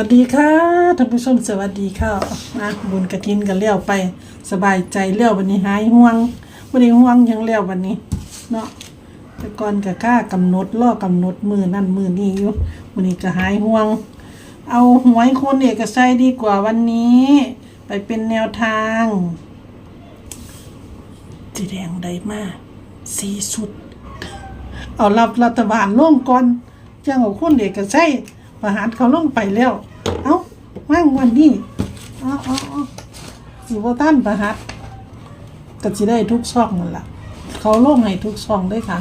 วัสดีค่ะท่านผู้ชมสวัสดีค่ะมาบุญกระทินกันเลี้ยวไป สบายใจเลี้ยววันนี้หายห่วงวันนี้ห่วงยังเลี้ยววันนี้เนาะแต่ก่อนก็กล้ากำหนดล่อกำหนดมือนั่นมือนี้อยู่วันนี้ก็หายห่วง เอาหวยคนเอกชัยดีกว่าวันนี้ ไปเป็นแนวทางจีแดงได้มากสีสุด เอารับรัฐบาลล่วงก่อนจังเอาคนเอกชัย ประหารเขาลงไปแล้ว เอาว่างวันนี้เอาเอาเอาสิบ่ท่านประหัตก็สิได้ทุกช่องนั่นละเขาลงให้ทุกช่องด้วยค่ะ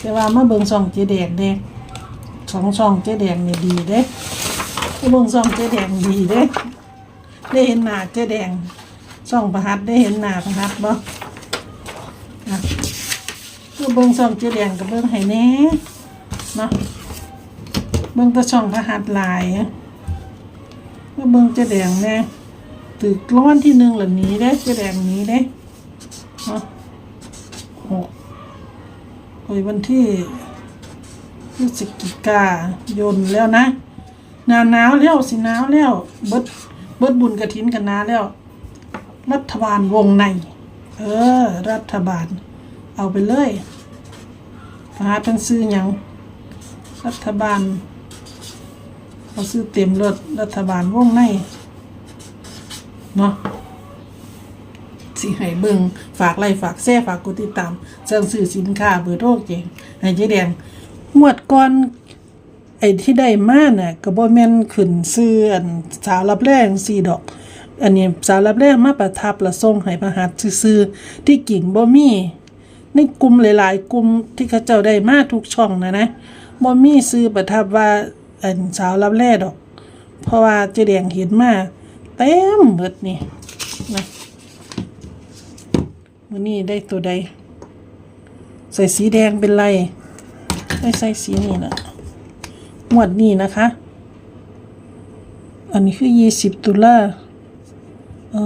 แต่ว่ามาเบิ่งช่องเจ๊แดงเด้สองช่องเจ๊แดงนี่ยดีเด้เบิ่งช่องเจ๊แดงดีเด้ได้เห็นหน้าเจ๊แดงช่องประหัตได้เห็นหน้าประหัตบ่อะคือเบิ่งช่องเจ๊แดงกับเบิ่งให้แน่เนาะ บิ่งต่ช่องพระหัตถ์ลายก็เบิ่งเจ๊แดงแน่ตึกร้อนที่หนึ่งหล่านี้เด้จ๊แดงนี้เด้หกโอ้ยวันที่พฤศจิกายนแล้วนะหนาวหนาวแล้วสิหนาวแล้ว เบิดเบิดบุญกระถินกันนาแล้ว รัฐบาลวงใน เออ รัฐบาล เอาไปเลยหาเป็นซื้อหยังรัฐบาล เอาซื้อเต็มรถรัฐบาลวงในเนาะสิให้เบิงฝากไล่ฝากแซ่ฝากกดติดตามเสั่งซื้อสินค้าเบอร์โทรเก่งให้เจ๊แดงงวดก่อนไอ้ที่ได้มาน่ะก็บ่แม่นขึ้นซื้ออันสาวรับแรงสี่ดอก อันนี้สาวรับแรงมาประทับละส่งให้ประหัสซื้อที่กิ่งบ่มีในกลุ่มหลาย ๆ กลุ่มที่เขาเจ้าได้มาทุกช่องนะนะบ่มีซื้อประทับว่า อันสาวรับแร่ดอก เพราะว่าเจแดงเห็นมาเต็มเบิดนี่นะมือนี้ได้ตัวใด ใส่สีแดงเป็นไรไม่ใส่สีนี่นะงวดนี้นะคะ อันนี้คือยี่สิบตุลาอ๋อ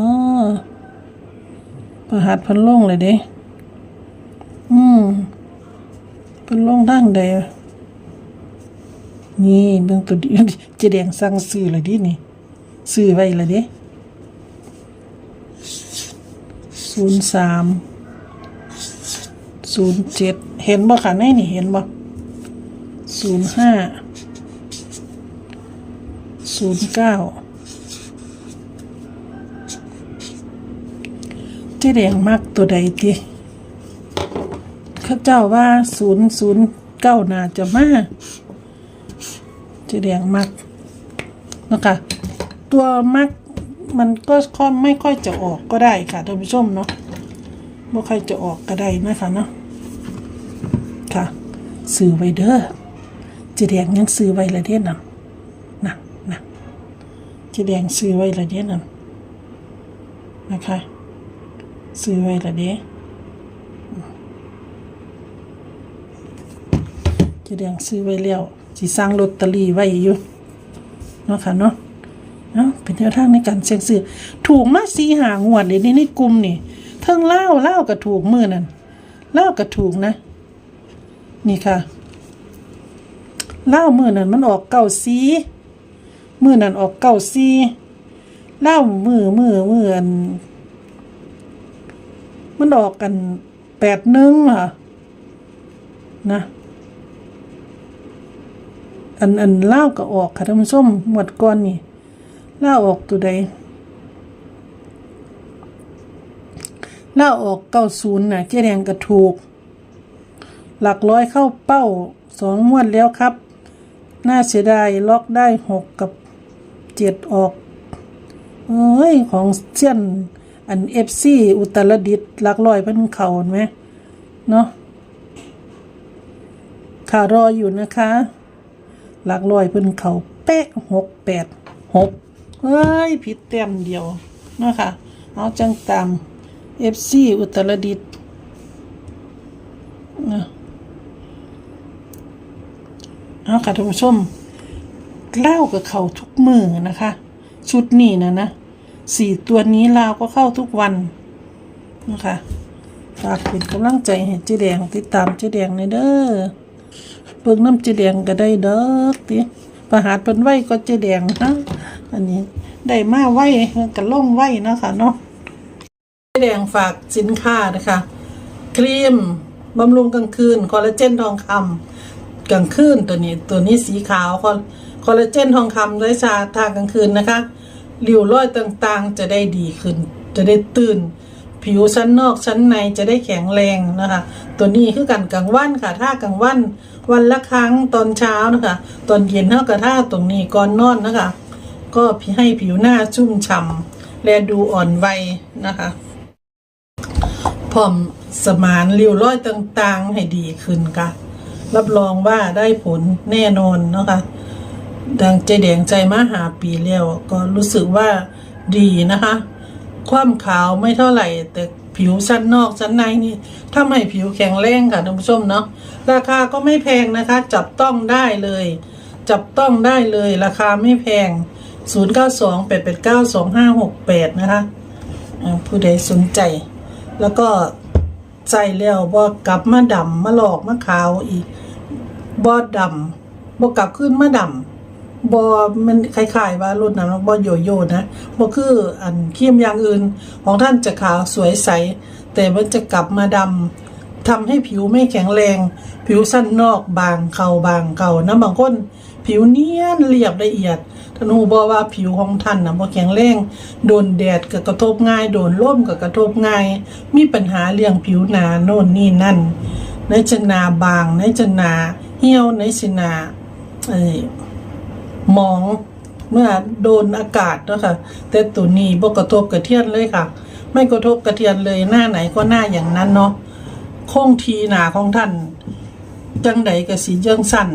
ประหัดพันล่งเลยเด้อืมเป็นลงทางใด นี่เบิ่งตัวดีเจะแดงสั่งซื้อเลยดินี่ ซื้อไว้เลยเด้ศูนย์สามศูนย์เจ็ดเห็นบ่ค่ะในนี่เห็นบ่ศูนย์ห้าศูนย์เก้าเจ๊แดงมักตัวใดติข้าเจ้าว่าศูนย์ศูนย์เก้านาจะมา เจะแดงมักนะคะตัวมักมันก็ค่อยไม่ค่อยจะออกก็ได้ค่ะท่านผู้ชมเนาะไม่ค่อยจะออกก็ได้นะคะเนาะค่ะซื้อไว้เด้อเจะแดงยังซื้อไว้ละเด้นั่นนะนะเจะแดงซื้อไว้ละเด้นั่นนะคะซื้อไว้ละเด้จะแดงซื้อไว้แล้ว สิสร้างลอตเตอรี่ไว้อยู่เนาะค่ะเนาะเนาะเป็นแนวทางในการเสี่ยงซื้อถูกมาสีหางวดเลยในในกลุ่มนี่เทิงเล่าเล่าก็ถูกมือนั่นเล่าก็ถูกนะ นี่ค่ะเล่ามือนั่นมันออกเก้าสีมือนั่นออกเก้าสีเล่ามือมือมืออันมันออกกันแปดหนึ่งค่ะนะ อันอันเล่าก็ออกค่ะท่านผู้ชมหมดก่อนนี่เล่าออกตัวใดเล่าออกเก้าศูนย์น่ะเจ๊แดงก็ถูก หลักร้อยเข้าเป้าสองงวดแล้วครับ น่าเสียดายล็อกได้หกกับเจ็ดออกเอ้ยของเส้ยนอันเอฟซีอุตรดิตหลักร้อยเป็นเขาไหมเนาะข่ารออยู่นะคะ หลักร้อยเพิ่นเขาเป๊ะหกแปดหกเอ้ยผิดเต็มเดียวเนาะคะเอาจังตามเอฟซีอุตรดิตถ์นะเอาค่ะท่านผู้ชมเล่ากับเขาทุกมือนะคะ ชุดนี้นะนะสี่ตัวนี้ลาวก็เข้าทุกวันนะคะฝากเป็นกำลังใจให้เจ๊แดงติดตามเจ๊แดงในเด้อ เบิ่งน้ำเจแดงก็ได้เด้อติประหารเป็นไหวก็เจแดงฮะอันนี้ ได้มาไหวกันล่องไหวนะคะเนาะแดงฝากสินค้านะคะ ครีมบำรุงกลางคืนคอลลาเจนทองคำกลางคืนตัวนี้ตัวนี้สีขาวคอลคอลลาเจนทองคำด้วยชาทากลางคืนนะคะริ้วรอยต่างๆ จะได้ดีขึ้น จะได้ตื่น ผิวชั้นนอกชั้นในจะได้แข็งแรงนะคะ ตัวนี้คือกันกลางวันค่ะถ้ากลางวัน วันละครั้งตอนเช้านะคะ ตอนเย็นเท่ากับท่าตรงนี้ก่อนนอนนะคะ ก็ให้ผิวหน้าชุ่มฉ่ำและดูอ่อนวัยนะคะพร้อมสมานริ้วรอยต่างๆ ให้ดีขึ้นค่ะ รับรองว่าได้ผลแน่นอนนะคะ ดังใจแดงใจมาหาปีแล้วก็รู้สึกว่าดีนะคะ ความขาวไม่เท่าไหร่แต่ ผิวชั้นนอกชั้นในนี่ทำให้ผิวแข็งแรงค่ะท่านผู้ชมเนาะราคาก็ไม่แพงนะคะ จับต้องได้เลย จับต้องได้เลยราคาไม่แพง 0928892568 นะคะอ่าผู้ใดสนใจ แล้วก็ใจแล้วบ่กลับมาดำมาหลอกมาขาวอีกบ่ดำบ่กลับขึ้นมาดำ บอมันคล้ายๆว่ารุ่นนั้นบอโยโย่นะบอคืออันครีมอย่างอื่น ของท่านจะขาวสวยใส แต่มันจะกลับมาดำทำให้ผิวไม่แข็งแรง ผิวสั้นนอกบางเข่าบางเก่านะบางคนผิวเนียนเรียบละเอียดท่านหูบอกว่าผิวของท่านนะบ่แข็งแรงโดนแดดก็กระทบง่าย โดนร่มก็กระทบง่าย มีปัญหาเรื่องผิวหนาโน่นนี่นั่นในจนาบางในจนาเหี่ยวในจนาเอ้ย หมองเมื่อโดนอากาศเนาะค่ะแต่ตัวนี้บกระทบกระเทียนเลยค่ะ ไม่กระทบกระเทียนเลยหน้าไหนก็หน้าอย่างนั้นเนาะคงทีหนาของท่าน จังใดกระสีเยื่องสั่น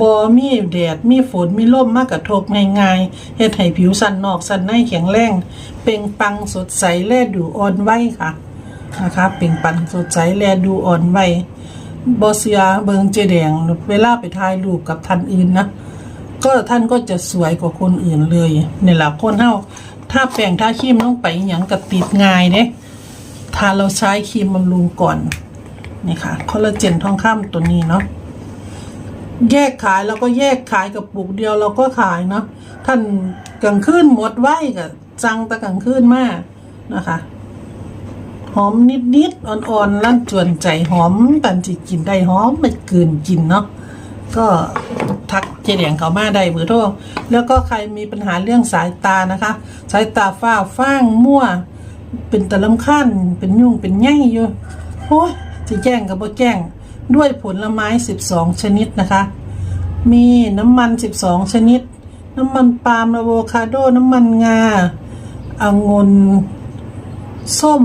บอมีแดดมีฝนมีลมมากกระทบง่ายๆเฮ็ดให้ผิวสันนอกสันในแข็งแรงเป่งปังสดใสแลดูอ่อนไหวค่ะนะคะเป่งปังสดใสแลดูอ่อนไหวบอเซียเบิงเจแดงเวลาไปถ่ายรูปกับท่านอื่นนะ ก็ท่านก็จะสวยกว่าคนอื่นเลยเนี่แหละคนเฮาถ้าแปรงถ้าครีมลงไปอหย่างกับติดง่ายเด้ถ้าเราใช้ครีมบำรุงก่อนนี่ค่ะคอลลาเจนทองคำตัวนี้เนาะแยกขายแล้วก็แยกขายกับปุกเดียวเราก็ขายเนาะท่านกลางคืนหมดไว้กับจังแตะกลางคืนมากนะคะหอมนิดๆอ่อนๆลั่นจวนใจหอมปันจิกินได้หอมไม่เกินกินเนาะก็ ทักเจเดียงเขามาได้เบอร์โทรแล้วก็ใครมีปัญหาเรื่องสายตานะคะ สายตาฝ้าฟ้างมั่ว เป็นตะลำคันเป็นยุ่งเป็นแง่อยู่โอ้จะแจ้งกับบ่แจ้งด้วยผลไม้ 12 ชนิดนะคะ มีน้ำมัน 12 ชนิด น้ำมันปาล์มอะโวคาโด น้ำมันงาองุ่นส้ม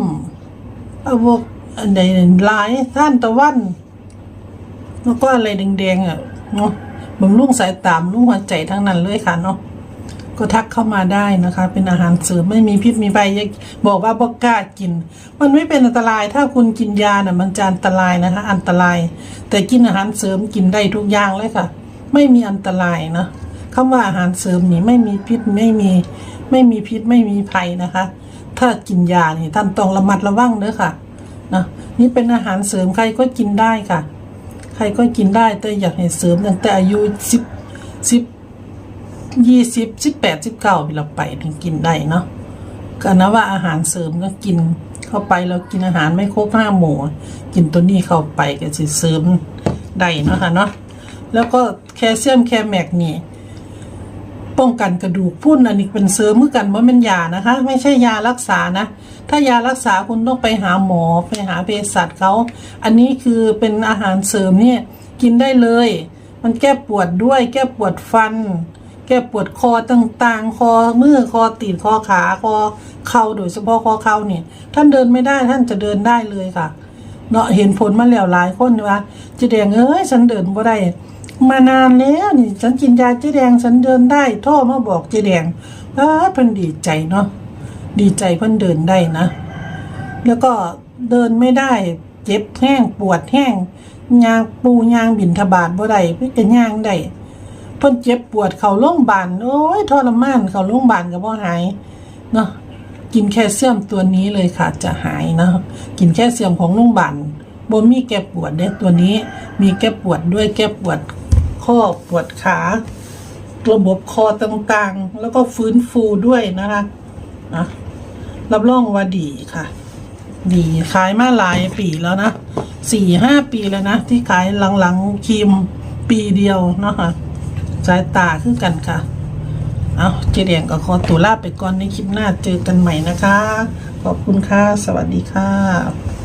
อะโวอันใดหลายท่านตะวัน แล้วก็อะไรแดงๆอะเนาะ บำรุงสายตามรุงหัวใจทั้งนั้นเลยค่ะเนาะก็ทักเข้ามาได้นะคะ เป็นอาหารเสริมไม่มีพิษมีภัยบอกว่าบอกกล้ากิน มันไม่เป็นอันตรายถ้าคุณกินยาน่ะมันจะอันตรายนะคะ อันตราย แต่กินอาหารเสริมกินได้ทุกอย่างเลยค่ะ ไม่มีอันตรายนะคำว่าอาหารเสริมนี่ไม่มีพิษไม่มีไม่มีพิษไม่มีภัยนะคะ ถ้ากินยานี่ท่านต้องระมัดระวังเด้อค่ะนะนี่เป็นอาหารเสริมใครก็กินได้ค่ะ ใครก็กินได้แต่อยากให้เสริมตั้งแต่อายุสิบสิบยี่สิบสิบแปดสิบเก้าเราไปถึงกินได้เนาะก็นะว่าอาหารเสริมก็กินเข้าไปเรากินอาหารไม่ครบห้าหมู่กินตัวนี้เข้าไปก็จะเสริมได้เนาะค่ะเนาะแล้วก็แคลเซียมแคลแมกนี่ ป้องกันกระดูกพุ่นอันนี้เป็นเสริมเมื่อกันว่าเป็นยานะคะ ไม่ใช่ยารักษานะ ถ้ายารักษาคุณต้องไปหาหมอไปหาเภสัชเขาอันนี้คือเป็นอาหารเสริมเนี่ยกินได้เลย มันแก้ปวดด้วย แก้ปวดฟัน แก้ปวดคอต่างๆ คอมือคอตีนคอขาคอเข่าโดยเฉพาะคอเข่าเนี่ย ท่านเดินไม่ได้ท่านจะเดินได้เลยค่ะเนาะเห็นผลมาแล้วหลายคนว่าเจะแดงเอ้ยฉันเดินบ่ได้ มานานแล้วนี่ ฉันกินยาเจ๊แดงฉันเดินได้โทรมาบอกเจ๊แดงอ้าเพิ่นดีใจเนาะดีใจเพิ่นเดินได้นะ แล้วก็เดินไม่ได้ เจ็บแห้งปวดแห้งยางปูยางบินทบาทบ่ได้เพิ่นก็ย่างได้เพิ่นเจ็บปวดเข้าโรงบาลโอ้ยทรมานเข้าโรงบาลก็บ่หายเนาะกินแคลเซียมตัวนี้เลยค่ะจะหายนะกินแคลเซียมของโรงพยาบาลบ่มีแก้ปวดเด้ตัวนี้ มีแก้ปวดด้วยแก้ปวด ข้อปวดขาระบบคอต่างๆ แล้วก็ฟื้นฟูด้วยนะคะนะรับรองว่าดีค่ะ ดีขายมาหลายปีแล้วนะสี่ห้าปีแล้วนะ ที่ขายหลังๆครีมปีเดียวนะคะสายตาคือกันค่ะเอาเจเดียงก็ขอตัวลาไปก่อนในคลิปหน้าเจอกันใหม่นะคะ ขอบคุณค่ะ สวัสดีค่ะ